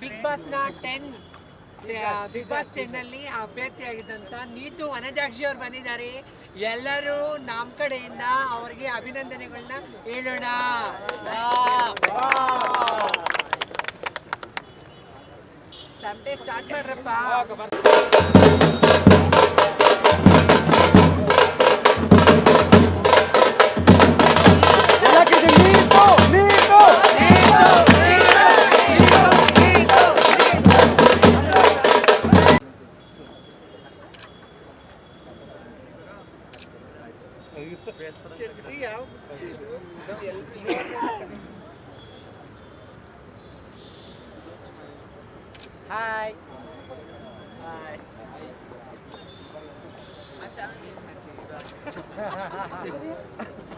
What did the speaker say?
Big ಬಾಸ್ನ ten big boss ten ಅಲ್ಲಿ ಅಭ್ಯರ್ಥಿಯಾಗಿದ್ದಂತ ನೀತು ವನಜಾಕ್ಷಿ ಅವ್ರು ಬಂದಿದ್ದಾರೆ. ಎಲ್ಲರೂ ನಮ್ಮ ಕಡೆಯಿಂದ ಅವ್ರಿಗೆ ಅಭಿನಂದನೆಗಳನ್ನ ಹೇಳೋಣ. ತಮಟೆ ಸ್ಟಾರ್ಟ್ ಮಾಡ್ರಪ್ಪ. Three out. Hi. Hi.